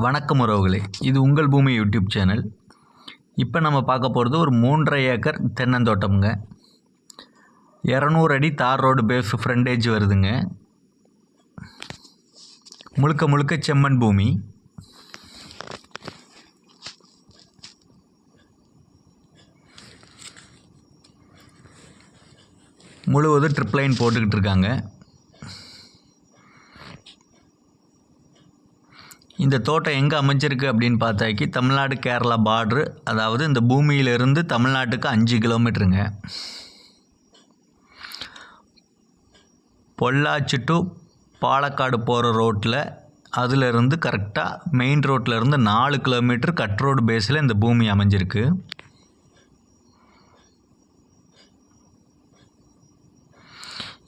வணக்கம் உறவுகளே. இது உங்கள் பூமி யூடியூப் சேனல். இப்போ நம்ம பார்க்க போகிறது ஒரு மூன்றரை ஏக்கர் தென்னந்தோட்டம்ங்க. இரநூறு அடி தார் ரோடு பேஸ் ஃப்ரண்டேஜ் வருதுங்க. முழுக்க முழுக்க செம்மண் பூமி. முழுவதும் ட்ரிப்ளைன் போட்டுக்கிட்டு இருக்காங்க. இந்த தோட்டம் எங்கே அமைஞ்சிருக்கு அப்படின்னு பார்த்தாக்கி தமிழ்நாடு கேரளா பார்ட்ரு அதாவது இந்த பூமியிலிருந்து தமிழ்நாட்டுக்கு அஞ்சு கிலோமீட்டருங்க பொள்ளாச்சி டு பாலக்காடு போகிற ரோட்டில் அதிலிருந்து கரெக்டாக மெயின் ரோட்டில் இருந்து நாலு கிலோமீட்டர் கட் ரோடு பேஸில் இந்த பூமி அமைஞ்சிருக்கு.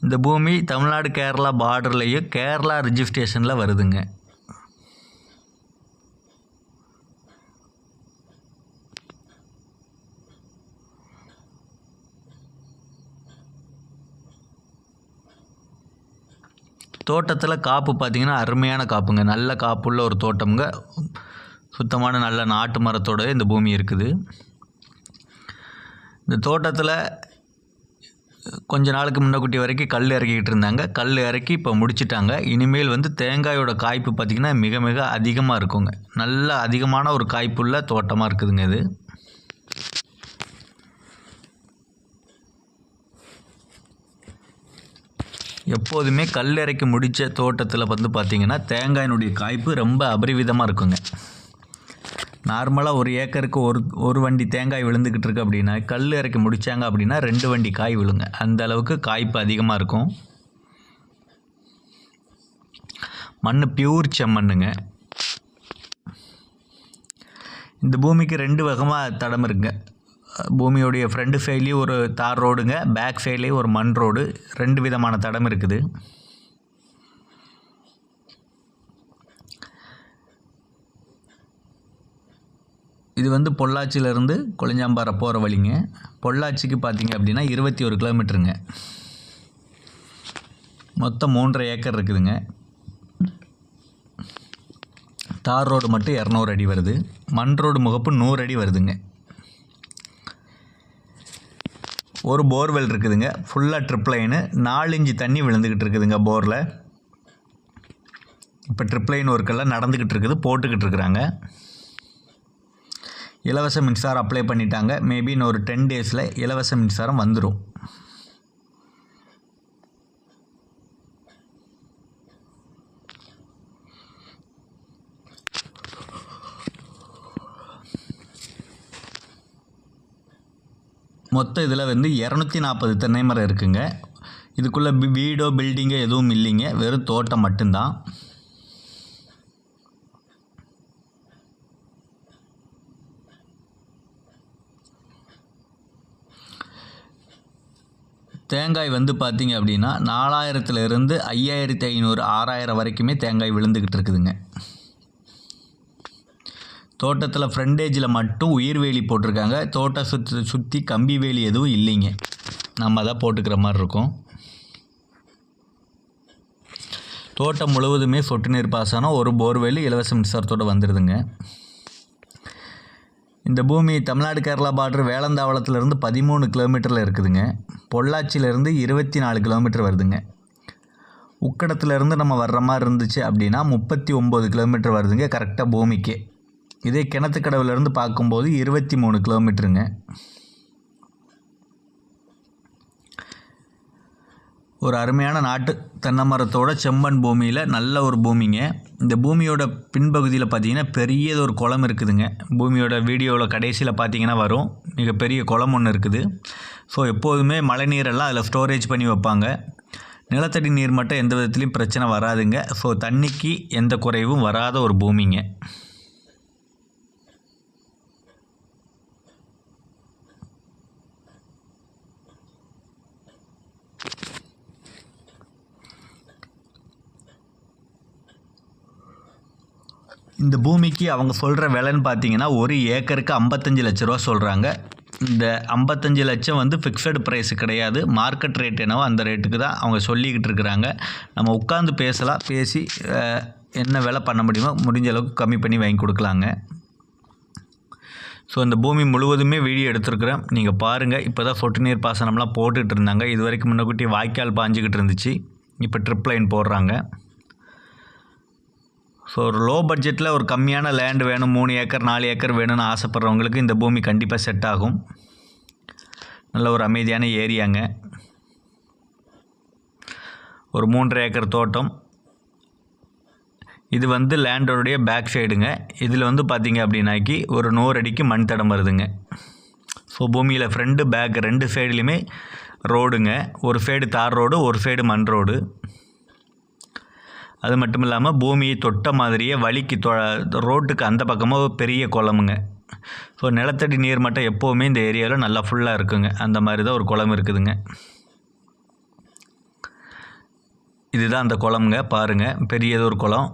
இந்த பூமி தமிழ்நாடு கேரளா பார்டர்லேயும் கேரளா ரிஜிஸ்ட்ரேஷனில் வருதுங்க. தோட்டத்தில் காப்பு பார்த்திங்கன்னா அருமையான காப்புங்க. நல்ல காப்புள்ள ஒரு தோட்டம்ங்க. சுத்தமான நல்ல நாட்டு மரத்தோட இந்த பூமி இருக்குது. இந்த தோட்டத்தில் கொஞ்ச நாளுக்கு முன்னக்குட்டி வரைக்கும் கல் இறக்கிக்கிட்டு இருந்தாங்க. கல் இறக்கி இப்போ முடிச்சிட்டாங்க. இனிமேல் வந்து தேங்காயோட காய்ப்பு பார்த்திங்கன்னா மிக மிக அதிகமாக இருக்குங்க. நல்ல அதிகமான ஒரு காய்ப்புள்ள தோட்டமாக இருக்குதுங்க இது. எப்போதுமே கல் இறக்கி முடித்த தோட்டத்தில் வந்து பார்த்திங்கன்னா தேங்காயினுடைய காய்ப்பு ரொம்ப அபரிவிதமாக இருக்குங்க. நார்மலாக ஒரு ஏக்கருக்கு ஒரு ஒரு வண்டி தேங்காய் விழுந்துக்கிட்டு இருக்கு அப்படின்னா கல் இறக்கி முடித்தாங்க அப்படின்னா ரெண்டு வண்டி காய் விழுங்க. அந்த அளவுக்கு காய்ப்பு அதிகமாக இருக்கும். மண் பியூர் செம்மண்ணுங்க. இந்த பூமிக்கு ரெண்டு வகமாக தடம் இருக்குங்க. பூமியோடைய ஃப்ரண்ட் சைட்லேயும் ஒரு தார் ரோடுங்க பேக் சைட்லேயும் ஒரு மண் ரோடு ரெண்டு விதமான தடம் இருக்குது. இது வந்து பொள்ளாச்சியிலேருந்து கொளிஞ்சாம்பாறை போகிற வழிங்க. பொள்ளாச்சிக்கு பார்த்தீங்க அப்படின்னா இருபத்தி ஒரு கிலோமீட்டருங்க. மொத்தம் மூன்றரை ஏக்கர் இருக்குதுங்க. தார் ரோடு மட்டும் இரநூறு அடி வருது. மண் ரோடு முகப்பு நூறு அடி வருதுங்க. ஒரு போர்வெல் இருக்குதுங்க. ஃபுல்லாக ட்ரிப்ளைனு நாலு இன்ச்சு தண்ணி விழுந்துக்கிட்டு இருக்குதுங்க போரில் இப்போ ட்ரிப்ளைன் ஒர்க்கெல்லாம் நடந்துக்கிட்டு இருக்குது. போட்டுக்கிட்டு இருக்கிறாங்க. இலவச மின்சாரம் அப்ளை பண்ணிட்டாங்க. மேபி இன்னும் ஒரு டென் டேஸில் இலவச மின்சாரம் வந்துடும் மொத்தம் இதில் வந்து இரநூத்தி நாற்பது தென்னை மரம் இருக்குங்க. இதுக்குள்ளே வீடோ பில்டிங்கோ எதுவும் இல்லைங்க. வெறும் தோட்டம் மட்டும்தான். தேங்காய் வந்து பார்த்திங்க அப்படின்னா நாலாயிரத்துலேருந்து ஐயாயிரத்தி ஐநூறு ஆறாயிரம் வரைக்குமே தேங்காய் விழுந்துக்கிட்டு இருக்குதுங்க. தோட்டத்தில் ஃப்ரண்டேஜில் மட்டும் உயிர் வேலி போட்டிருக்காங்க. தோட்டம் சுற்றி சுற்றி கம்பி வேலி எதுவும் இல்லைங்க. நம்ம தான் போட்டுக்கிற மாதிரி இருக்கும். தோட்டம் முழுவதுமே சொட்டு நீர் பாசனம். ஒரு போர்வெல் இலவச மின்சாரத்தோடு வந்துடுதுங்க இந்த பூமி தமிழ்நாடு கேரளா பார்டர் வேளந்தாவளத்துலேருந்து பதிமூணு கிலோமீட்டரில் இருக்குதுங்க. பொள்ளாச்சியிலேருந்து இருபத்தி நாலு கிலோமீட்டர் வருதுங்க. உக்கடத்துலேருந்து நம்ம வர்ற மாதிரி இருந்துச்சு அப்படின்னா முப்பத்தி ஒம்பது கிலோமீட்டர் வருதுங்க கரெக்டாக பூமிக்கு. இதே கிணத்துக்கடவுலேருந்து பார்க்கும்போது இருபத்தி மூணு கிலோமீட்டருங்க. ஒரு அருமையான நாட்டு தென்னை மரத்தோட செம்மண் பூமியில் நல்ல ஒரு பூமிங்க. இந்த பூமியோட பின்பகுதியில் பார்த்தீங்கன்னா பெரியது ஒரு குளம் இருக்குதுங்க. பூமியோட வீடியோவில் கடைசியில் பார்த்தீங்கன்னா வரும். மிகப்பெரிய குளம் ஒன்று இருக்குது. ஸோ எப்போதுமே மழை நீரெல்லாம் அதில் ஸ்டோரேஜ் பண்ணி வைப்பாங்க. நிலத்தடி நீர் மட்டும் எந்த விதத்துலையும் பிரச்சனை வராதுங்க. ஸோ தண்ணிக்கு எந்த குறைவும் வராத ஒரு பூமிங்க. இந்த பூமிக்கு அவங்க சொல்கிற விலைன்னு பார்த்தீங்கன்னா ஒரு ஏக்கருக்கு ஐம்பத்தஞ்சு லட்ச ரூபா சொல்கிறாங்க இந்த ஐம்பத்தஞ்சு லட்சம் வந்து ஃபிக்ஸடு ப்ரைஸ் கிடையாது. மார்க்கெட் ரேட் என்னவோ அந்த ரேட்டுக்கு தான் அவங்க சொல்லிக்கிட்டு இருக்கிறாங்க. நம்ம உட்காந்து பேசலாம். பேசி என்ன வேலை பண்ண முடியுமோ முடிஞ்ச அளவுக்கு கம்மி பண்ணி வாங்கி கொடுக்கலாங்க. ஸோ இந்த பூமி முழுவதுமே வீடியோ எடுத்திருக்கிறேன். நீங்கள் பாருங்கள் இப்போ தான் சொட்டு நீர் பாசனம்லாம் போட்டுகிட்டு இருந்தாங்க. இது வரைக்கும் முன்னக்கூட்டி வாய்க்கால் பாஞ்சிக்கிட்டு இருந்துச்சு. இப்போ ட்ரிப் லைன் போடுறாங்க. ஸோ ஒரு லோ பட்ஜெட்டில் ஒரு கம்மியான லேண்ட் வேணும் மூணு ஏக்கர் நாலு ஏக்கர் வேணும்னு ஆசைப்பட்றவங்களுக்கு இந்த பூமி கண்டிப்பாக செட் ஆகும். நல்ல ஒரு அமைதியான ஏரியாங்க ஒரு மூன்றரை ஏக்கர் தோட்டம். இது வந்து லேண்டோடைய பேக் சைடுங்க இதில் வந்து பார்த்தீங்க அப்படின்னாக்கி ஒரு நூறு அடிக்கு மண் தடம் வருதுங்க. ஸோ பூமியில் ஃப்ரண்ட்டு பேக் ரெண்டு சைடுலையுமே ரோடுங்க ஒரு சைடு தார் ரோடு ஒரு சைடு மண் ரோடு அது மட்டும் இல்லாமல் பூமியை தொட்ட மாதிரியே வழிக்கு தொ ரோட்டுக்கு அந்த பக்கமாக பெரிய குளமுங்க. ஸோ நிலத்தடி நீர் மட்டம் எப்போவுமே இந்த ஏரியாவில் நல்லா ஃபுல்லாக இருக்குங்க. அந்த மாதிரி தான் ஒரு குளம் இருக்குதுங்க. இதுதான் அந்த குளம்ங்க. பாருங்கள் பெரியது ஒரு குளம்.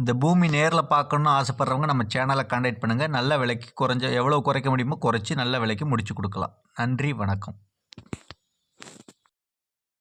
இந்த பூமி நேரில் பார்க்கணுன்னு ஆசைப்பட்றவங்க நம்ம சேனலை காண்டாக்ட் பண்ணுங்கள் நல்ல விலைக்கு குறைஞ்ச எவ்வளோ குறைக்க முடியுமோ குறைச்சி நல்ல விலைக்கு முடிச்சு கொடுக்கலாம். நன்றி வணக்கம்.